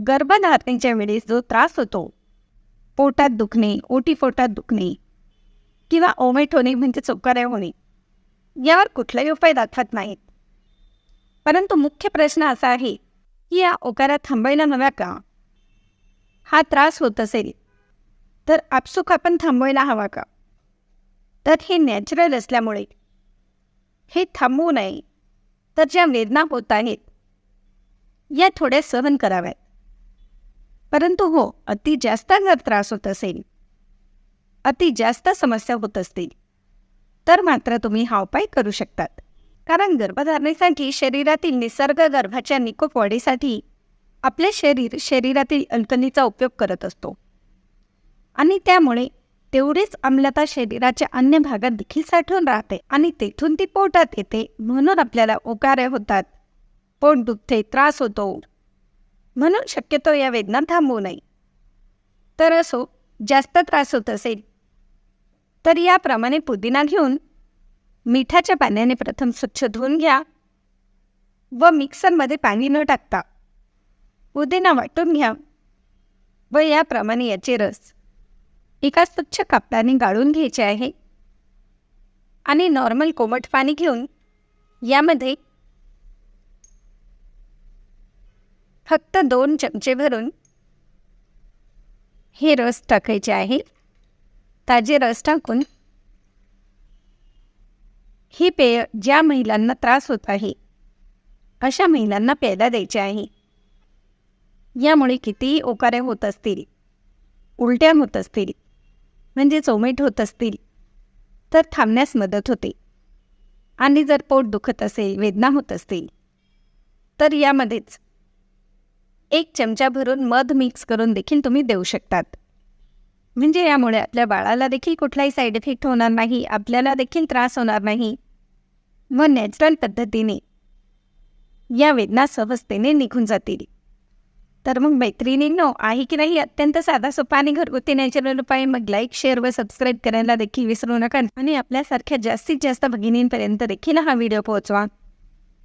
गर्भधारणेच्या वेळेस जो त्रास होतो पोटात दुखणे ओटी पोटात दुखणे किंवा ओमेट होणे म्हणजे चोकाऱ्या होणे यावर कुठलाही उपाय दाखवत नाहीत. परंतु मुख्य प्रश्न असा आहे की या ओकारा थांबायला हव्या का? हा त्रास होत असेल तर आपसुक आपण थांबवायला हवा का? तर हे नॅचरल असल्यामुळे हे थांबवू नये. तर ज्या वेदना होत आहेत या थोड्या सहन कराव्यात. परंतु हो अति जास्त जर त्रास होत असेल अति जास्त समस्या होत असतील तर मात्र तुम्ही हा उपाय करू शकतात. कारण गर्भधारणेसाठी शरीरातील निसर्ग गर्भाच्या निकोप वाढीसाठी आपले शरीर शरीरातील अल्कलीचा उपयोग करत असतो. आणि त्यामुळे तेवढीच आम्लता शरीराच्या अन्य भागात देखील साठवून राहते आणि तेथून ती पोटात येते म्हणून आपल्याला ओकारे होतात. पोट दुखते त्रास होतो. म्हणून शक्यतो या वेदना थांबू नये. तर असो जास्त त्रास होत असेल तर याप्रमाणे पुदिना घेऊन मिठाच्या पाण्याने प्रथम स्वच्छ धुवून घ्या व मिक्सरमध्ये पाणी न टाकता पुदिना वाटून घ्या व याप्रमाणे याचे रस एका स्वच्छ कापडाने गाळून घ्यायचे आहे आणि नॉर्मल कोमट पाणी घेऊन यामध्ये फक्त दोन चमचे भरून हे रस टाकायचे आहे. ताजे रस टाकून ही पेय ज्या महिलांना त्रास होत आहे अशा महिलांना प्यायला द्यायचे आहे. यामुळे कितीही ओकारे होत असतील उलट्या होत असतील म्हणजे चोमेट होत असतील तर थांबण्यास मदत होते. आणि जर पोट दुखत असेल वेदना होत असतील तर यामध्येच एक चमचा भरून मध मिक्स करून देखील तुम्ही देऊ शकतात. म्हणजे यामुळे आपल्या बाळाला देखील कुठलाही साईड इफेक्ट होणार नाही आपल्याला देखील त्रास होणार नाही. व नॅचरल पद्धतीने या वेदना सहजतेने निघून जातील. तर मग मैत्रिणींनो आहे की नाही? अत्यंत साधा सोपा आणि घरगुती नॅचरल उपाय. मग लाईक शेअर व सबस्क्राईब करायला देखील विसरू नका. आणि आपल्यासारख्या जास्तीत जास्त भगिनींपर्यंत देखील हा व्हिडिओ पोहोचवा.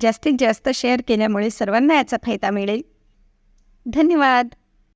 जास्तीत जास्त शेअर केल्यामुळे सर्वांना याचा फायदा मिळेल. धन्यवाद.